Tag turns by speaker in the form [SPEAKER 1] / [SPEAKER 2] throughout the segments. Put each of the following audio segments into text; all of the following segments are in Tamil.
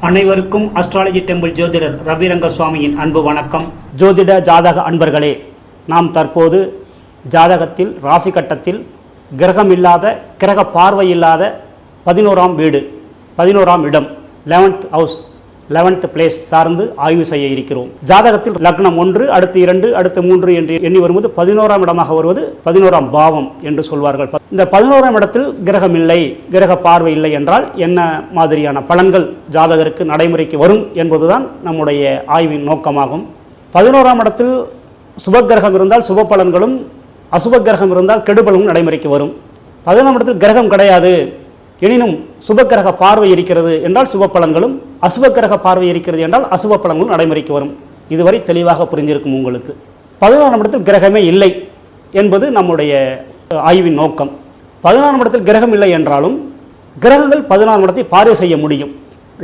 [SPEAKER 1] அனைவருக்கும் அஸ்ட்ராலஜி டெம்பிள் ஜோதிடர் ரவிரங்க சுவாமியின் அன்பு வணக்கம். ஜோதிட ஜாதக அன்பர்களே நாம் தற்போது ஜாதகத்தில் ராசி கட்டத்தில் கிரகம் இல்லாத கிரக பார்வை இல்லாத பதினோராம் வீடு பதினோராம் இடம் லெவன்த் ஹவுஸ் லெவன்த் பிளேஸ் சார்ந்து ஆய்வு செய்ய இருக்கிறோம். ஜாதகத்தில் லக்னம் ஒன்று அடுத்து இரண்டு அடுத்து மூன்று என்று எண்ணி வரும்போது பதினோராம் இடமாக வருவது பதினோராம் பாவம் என்று சொல்வார்கள். இந்த பதினோராம் இடத்தில் கிரகம் இல்லை கிரக பார்வை இல்லை என்றால் என்ன மாதிரியான பலன்கள் ஜாதகருக்கு நடைமுறைக்கு வரும் என்பதுதான் நம்முடைய ஆய்வின் நோக்கமாகும். பதினோராம் இடத்தில் சுபக்கிரகம் இருந்தால் சுப பலன்களும் அசுப கிரகம் இருந்தால் கெடுபலனும் நடைமுறைக்கு வரும். பதினோராம் இடத்தில் கிரகம் கிடையாது. எனினும் சுபக்கிரக பார்வை இருக்கிறது என்றால் சுப பலன்களும் அசுப பார்வை இருக்கிறது என்றால் அசுப பலன்களும் நடைமுறைக்கு வரும். இதுவரை தெளிவாக புரிஞ்சிருக்கும் உங்களுக்கு. பதினோராம் இடத்தில் கிரகமே இல்லை என்பது நம்முடைய ஆய்வின் நோக்கம். பதினாறாம் இடத்தில் கிரகம் இல்லை என்றாலும் கிரகங்கள் பதினாறாம் இடத்தை பார்வை செய்ய முடியும்.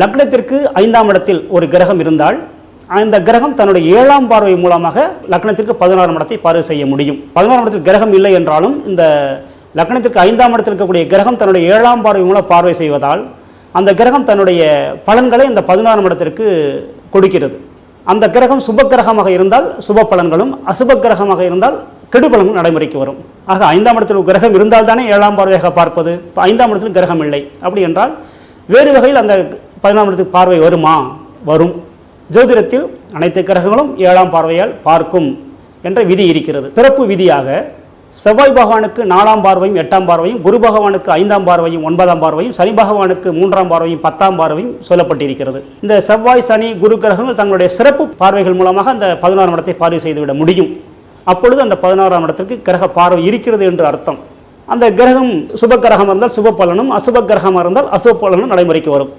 [SPEAKER 1] லக்னத்திற்கு ஐந்தாம் இடத்தில் ஒரு கிரகம் இருந்தால் அந்த கிரகம் தன்னுடைய ஏழாம் பார்வை மூலமாக லக்னத்திற்கு பதினாறாம் இடத்தை பார்வை செய்ய முடியும். பதினாறாம் இடத்தில் கிரகம் இல்லை என்றாலும் இந்த லக்னத்துக்கு ஐந்தாம் இடத்தில் இருக்கக்கூடிய கிரகம் தன்னுடைய ஏழாம் பார்வை மூலம் பார்வை செய்வதால் அந்த கிரகம் தன்னுடைய பலன்களை இந்த பதினாறாம் இடத்திற்கு கொடுக்கிறது. அந்த கிரகம் சுப கிரகமாக இருந்தால் சுப பலன்களும் அசுப கிரகமாக இருந்தால் கெடுபலனும் நடைமுறைக்கு வரும். ஆக ஐந்தாம் இடத்தில் கிரகம் இருந்தால் தானே ஏழாம் பார்வையாக பார்ப்பது? இப்போ ஐந்தாம் இடத்தில் கிரகம் இல்லை. அப்படி என்றால் வேறு வகையில் அந்த பதினாறாம் இடத்துக்கு பார்வை வருமா? வரும். ஜோதிடத்தில் அனைத்து கிரகங்களும் ஏழாம் பார்வையால் பார்க்கும் என்ற விதி இருக்கிறது. சிறப்பு விதியாக செவ்வாய் பகவானுக்கு நாலாம் பார்வையும் எட்டாம் பார்வையும் குரு பகவானுக்கு ஐந்தாம் பார்வையும் ஒன்பதாம் பார்வையும் சனி பகவானுக்கு மூன்றாம் பார்வையும் பத்தாம் பார்வையும் சொல்லப்பட்டிருக்கிறது. இந்த செவ்வாய் சனி குரு கிரகங்கள் தங்களுடைய சிறப்பு பார்வைகள் மூலமாக அந்த பதினாறாம் இடத்தை பார்வை செய்துவிட முடியும். அப்பொழுது அந்த பதினாறாம் இடத்திற்கு கிரக பார்வை இருக்கிறது என்று அர்த்தம். அந்த கிரகம் சுப கிரகம் இருந்தால் சுப பலனும் அசுப கிரகமாக இருந்தால் அசுப பலனும் நடைமுறைக்கு வரும்.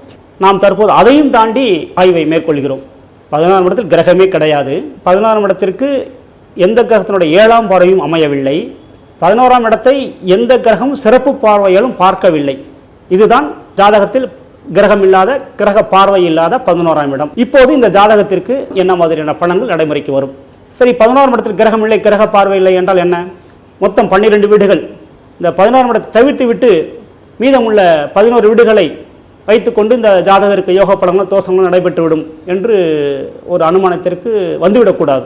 [SPEAKER 1] நாம் தற்போது அதையும் தாண்டி ஆய்வை மேற்கொள்கிறோம். பதினாறாம் இடத்தில் கிரகமே கிடையாது. பதினாறாம் இடத்திற்கு எந்த கிரகத்தினுடைய ஏழாம் பார்வையும் அமையவில்லை. பதினோராம் இடத்தை எந்த கிரகம் சிறப்பு பார்வையாலும் பார்க்கவில்லை. இதுதான் ஜாதகத்தில் கிரகம் இல்லாத கிரக பார்வை இல்லாத பதினோராம் இடம். இப்போது இந்த ஜாதகத்திற்கு என்ன மாதிரியான பலன்கள் நடைமுறைக்கு வரும்? சரி பதினோராம் இடத்தில் கிரகம் இல்லை கிரக பார்வை இல்லை என்றால் என்ன? மொத்தம் பன்னிரெண்டு வீடுகள். இந்த பதினோராம் இடத்தை தவிர்த்து விட்டு மீதமுள்ள பதினோரு வீடுகளை வைத்துக்கொண்டு இந்த ஜாதகருக்கு யோக பலங்களும் தோஷங்களும் நடைபெற்றுவிடும் என்று ஒரு அனுமானத்திற்கு வந்துவிடக்கூடாது.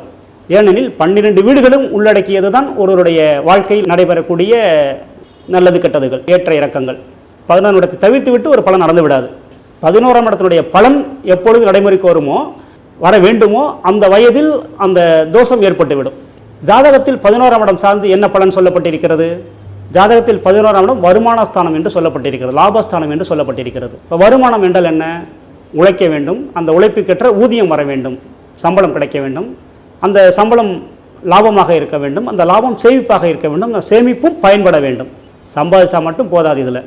[SPEAKER 1] ஏனெனில் பன்னிரண்டு வீடுகளும் உள்ளடக்கியது தான் ஒருவருடைய வாழ்க்கையில் நடைபெறக்கூடிய நல்லது கெட்டதுகள் ஏற்ற இறக்கங்கள். பதினொன்று இடத்தை தவிர்த்து விட்டு ஒரு பலன் நடந்து விடாது. பதினோராம் இடத்தினுடைய பலன் எப்பொழுது நடைமுறைக்கு வருமோ வர வேண்டுமோ அந்த வயதில் அந்த தோஷம் ஏற்பட்டுவிடும். ஜாதகத்தில் பதினோராம் இடம் சார்ந்து என்ன பலன் சொல்லப்பட்டிருக்கிறது? ஜாதகத்தில் பதினோராம் இடம் வருமானஸ்தானம் என்று சொல்லப்பட்டிருக்கிறது லாபஸ்தானம் என்று சொல்லப்பட்டிருக்கிறது. இப்போ வருமானம் என்றால் என்ன? உழைக்க வேண்டும். அந்த உழைப்புக்கேற்ற ஊதியம் வர வேண்டும். சம்பளம் கிடைக்க வேண்டும். அந்த சம்பளம் லாபமாக இருக்க வேண்டும் அந்த லாபம் சேமிப்பாக இருக்க வேண்டும் அந்த சேமிப்பும் பயன்பட வேண்டும். சம்பாதிச்சா மட்டும் போதாது இதில்.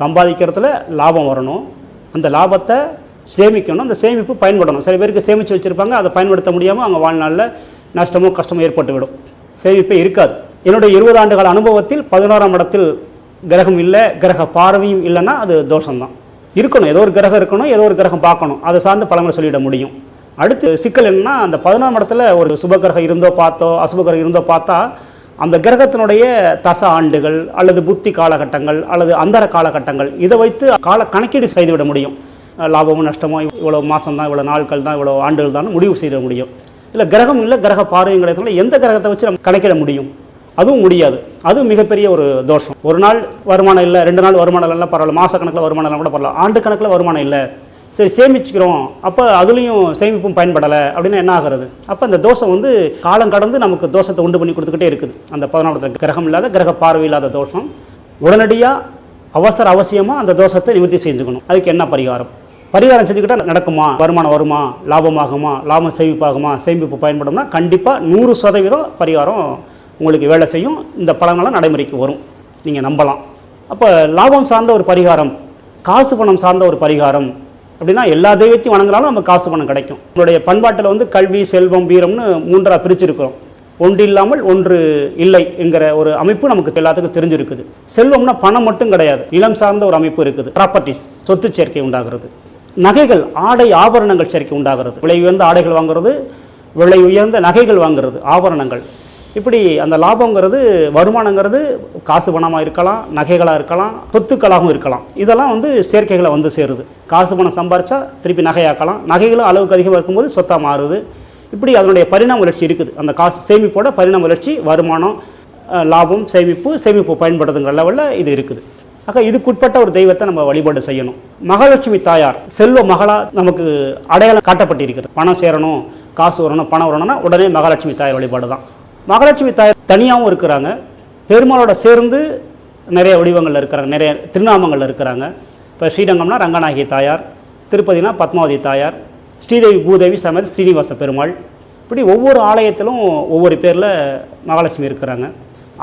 [SPEAKER 1] சம்பாதிக்கிறதுல லாபம் வரணும். அந்த லாபத்தை சேமிக்கணும் அந்த சேமிப்பு பயன்படணும். சில பேருக்கு சேமித்து வச்சுருப்பாங்க அதை பயன்படுத்த முடியாமல் அவங்க வாழ்நாளில் நஷ்டமோ கஷ்டமோ ஏற்பட்டுவிடும். சேமிப்பே இருக்காது. என்னுடைய இருபது ஆண்டுகால அனுபவத்தில் பதினோராம் இடத்தில் கிரகம் இல்லை கிரக பார்வையும் இல்லைன்னா அது தோஷம்தான். இருக்கணும் ஏதோ ஒரு கிரகம் இருக்கணும் ஏதோ ஒரு கிரகம் பார்க்கணும். அதை சார்ந்து பழங்களை சொல்லிட முடியும். அடுத்து சிக்கல் என்னன்னா அந்த பதினொன்றாம் இடத்துல ஒரு சுபகிரகம் இருந்தோ பார்த்தோ அசுபகிரகம் இருந்தோ பார்த்தா அந்த கிரகத்தினுடைய தச ஆண்டுகள் அல்லது புத்தி காலகட்டங்கள் அல்லது அந்தர காலகட்டங்கள் இதை வைத்து கால கணக்கீடு செய்துவிட முடியும். லாபமோ நஷ்டமோ இவ்வளோ மாதம் தான் இவ்வளோ நாட்கள் தான் இவ்வளோ ஆண்டுகள் தான் முடிவு செய்திட முடியும். இல்லை கிரகம் இல்லை கிரக பார்வைங்கிறதுனால எந்த கிரகத்தை வச்சு நம்ம கணக்கிட முடியும்? அதுவும் முடியாது. அதுவும் மிகப்பெரிய ஒரு தோஷம். ஒரு நாள் வருமானம் இல்லை ரெண்டு நாள் வருமானம் இல்லைன்னா பரவாயில்ல மாத கணக்கில் வருமானம் இல்லை கூட பரவாயில்ல ஆண்டு கணக்கில் வருமானம் இல்லை. சரி சேமிச்சுக்கிறோம். அப்போ அதுலேயும் சேமிப்பும் பயன்படலை. அப்படின்னா என்ன ஆகிறது? அப்போ அந்த தோஷம் வந்து காலம் கடந்து நமக்கு தோஷத்தை உண்டு பண்ணி கொடுத்துக்கிட்டே இருக்குது. அந்த பதினாலு கிரகம் இல்லாத கிரக பார்வை இல்லாத தோஷம். உடனடியாக அவசர அவசியமாக அந்த தோஷத்தை நிவர்த்தி செஞ்சுக்கணும். அதுக்கு என்ன பரிகாரம்? பரிகாரம் செஞ்சுக்கிட்டால் நடக்குமா? வருமானம் வருமா? லாபமாகுமா? லாபம் சேமிப்பாகுமா? சேமிப்பு பயன்படும்னா கண்டிப்பாக நூறு சதவீதம் பரிகாரம் உங்களுக்கு வேலை செய்யும். இந்த பலன்கள்லாம் நடைமுறைக்கு வரும். நீங்கள் நம்பலாம். அப்போ லாபம் சார்ந்த ஒரு பரிகாரம் காசு பணம் சார்ந்த ஒரு பரிகாரம் அப்படின்னா எல்லா தெய்வத்தையும் வணங்கினாலும் நம்ம காசு பணம் கிடைக்கும். நம்மளுடைய பண்பாட்டில் வந்து கல்வி செல்வம் வீரம்னு மூன்றாக பிரிச்சிருக்கிறோம். ஒன்று இல்லாமல் ஒன்று இல்லை என்கிற ஒரு அமைப்பு நமக்கு எல்லாத்துக்கும் தெரிஞ்சிருக்குது. செல்வம்னா பணம் மட்டும் கிடையாது. நிலம் சார்ந்த ஒரு அமைப்பு இருக்குது. ப்ராப்பர்ட்டிஸ் சொத்து சேர்க்கை உண்டாகிறது. நகைகள் ஆடை ஆபரணங்கள் சேர்க்கை உண்டாகிறது. விலை உயர்ந்த ஆடைகள் வாங்குறது விலை உயர்ந்த நகைகள் வாங்குறது ஆபரணங்கள். இப்படி அந்த லாபங்கிறது வருமானங்கிறது காசு பணமாக இருக்கலாம் நகைகளாக இருக்கலாம் சொத்துக்களாகவும் இருக்கலாம். இதெல்லாம் வந்து சேர்க்கைகளை வந்து சேருது. காசு பணம் சம்பாரிச்சா திருப்பி நகையாக்கலாம். நகைகளும் அளவுக்கு அதிகமாக இருக்கும்போது சொத்தாக மாறுது. இப்படி அதனுடைய பரிணாம வளர்ச்சி இருக்குது. அந்த காசு சேமிப்போட பரிணாம வளர்ச்சி வருமானம் லாபம் சேமிப்பு சேமிப்பு பயன்படுதுங்கிற லெவலில் இது இருக்குது. ஆக இதுக்குட்பட்ட ஒரு தெய்வத்தை நம்ம வழிபாடு செய்யணும். மகாலட்சுமி தாயார் செல்வ மகளா நமக்கு அடையாளம் காட்டப்பட்டிருக்கிறது. பணம் சேரணும் காசு வரணும் பணம் வரணும்னா உடனே மகாலட்சுமி தாயார் வழிபாடு தான் மகாலட்சுமி தாயார் தனியாகவும் இருக்கிறாங்க. பெருமாளோட சேர்ந்து நிறைய வடிவங்களில் இருக்கிறாங்க. நிறைய திருநாமங்களில் இருக்கிறாங்க. இப்போ ஸ்ரீரங்கம்னா ரங்கநாயகி தாயார் திருப்பதினா பத்மாவதி தாயார் ஸ்ரீதேவி பூதேவி சமேத ஸ்ரீனிவாச பெருமாள். இப்படி ஒவ்வொரு ஆலயத்திலும் ஒவ்வொரு பேரில் மகாலட்சுமி இருக்கிறாங்க.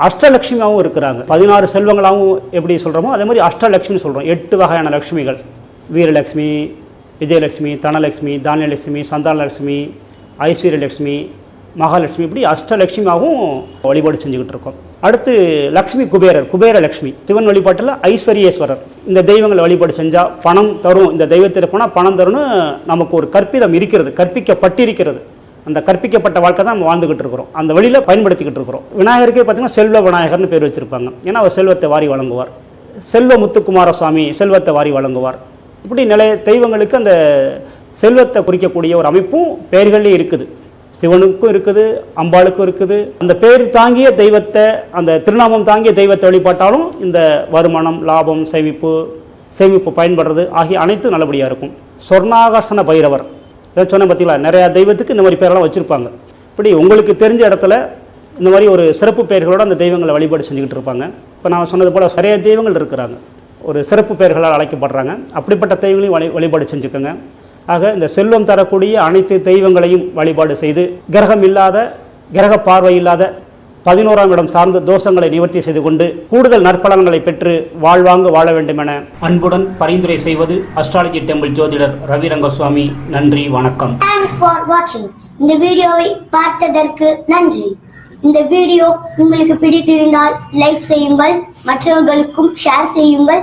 [SPEAKER 1] அஷ்டலட்சுமியாகவும் இருக்கிறாங்க. பதினாறு செல்வங்களாகவும் எப்படி சொல்கிறோமோ அதே மாதிரி அஷ்டலட்சுமி சொல்கிறோம் எட்டு வகையான லட்சுமிகள். வீரலட்சுமி விஜயலட்சுமி தனலட்சுமி தானியலட்சுமி சந்தானலட்சுமி ஐஸ்வர்யலட்சுமி மகாலட்சுமி இப்படி அஷ்டலட்சுமியாகவும் வழிபாடு செஞ்சுக்கிட்டு இருக்கோம். அடுத்து லக்ஷ்மி குபேரர் குபேர லக்ஷ்மி சிவன் வழிபாட்டில் ஐஸ்வர்யேஸ்வரர். இந்த தெய்வங்களை வழிபாடு செஞ்சால் பணம் தரும். இந்த தெய்வத்திற்கு போனால் பணம் தரும்னு நமக்கு ஒரு கற்பிதம் இருக்கிறது கற்பிக்கப்பட்டிருக்கிறது. அந்த கற்பிக்கப்பட்ட வாழ்க்கை தான் நம்ம வாழ்ந்துகிட்டு இருக்கிறோம். அந்த வழியில் பயன்படுத்திக்கிட்டு இருக்கிறோம். விநாயகருக்கே பார்த்தீங்கன்னா செல்வ விநாயகர்னு பேர் வச்சுருப்பாங்க. ஏன்னா அவர் செல்வத்தை வாரி வழங்குவார். செல்வ முத்துக்குமார சுவாமி செல்வத்தை வாரி வழங்குவார். இப்படி நிலைய தெய்வங்களுக்கு அந்த செல்வத்தை குறிக்கக்கூடிய ஒரு அமைப்பும் பெயர்களே இருக்குது. சிவனுக்கும் இருக்குது அம்பாளுக்கும் இருக்குது. அந்த பேர் தாங்கிய தெய்வத்தை அந்த திருநாமம் தாங்கிய தெய்வத்தை வழிபாட்டாலும் இந்த வருமானம் லாபம் சேமிப்பு சேமிப்பு பயன்படுறது ஆகிய அனைத்தும் நல்லபடியாக இருக்கும். சொர்ணாகர்ஷண பைரவர். இதை சொன்னேன் பார்த்தீங்களா நிறையா தெய்வத்துக்கு இந்த மாதிரி பேரெல்லாம் வச்சுருப்பாங்க. இப்படி உங்களுக்கு தெரிஞ்ச இடத்துல இந்த மாதிரி ஒரு சிறப்பு பெயர்களோட அந்த தெய்வங்களை வழிபாடு செஞ்சுக்கிட்டு இருப்பாங்க. இப்போ நான் சொன்னது போல் நிறைய தெய்வங்கள் இருக்கிறாங்க. ஒரு சிறப்பு பெயர்களால் அழைக்கப்படுறாங்க. அப்படிப்பட்ட தெய்வங்களையும் வழி வழிபாடு செஞ்சுக்கோங்க. ஆக இந்த செல்வம் தரக்கூடிய அனைத்து தெய்வங்களையும் வழிபாடு செய்து கிரகம் இல்லாத கிரக பார்வை இல்லாத பதினோராம் இடம் சார்ந்த தோஷங்களை நிவர்த்தி செய்து கொண்டு கூடுதல் நற்பலன்களை பெற்று வாழ்வாங்கு வாழ வேண்டும் என அன்புடன் பரிந்துரை செய்வது அஸ்ட்ராலஜி டெம்பிள் ஜோதிடர் ரவிரங்கசுவாமி. நன்றி வணக்கம்.
[SPEAKER 2] இந்த வீடியோவை பார்த்ததற்கு நன்றி. இந்த வீடியோ உங்களுக்கு பிடித்திருந்தால் லைக் செய்யுங்கள் மற்றவர்களுக்கும் ஷேர் செய்யுங்கள்.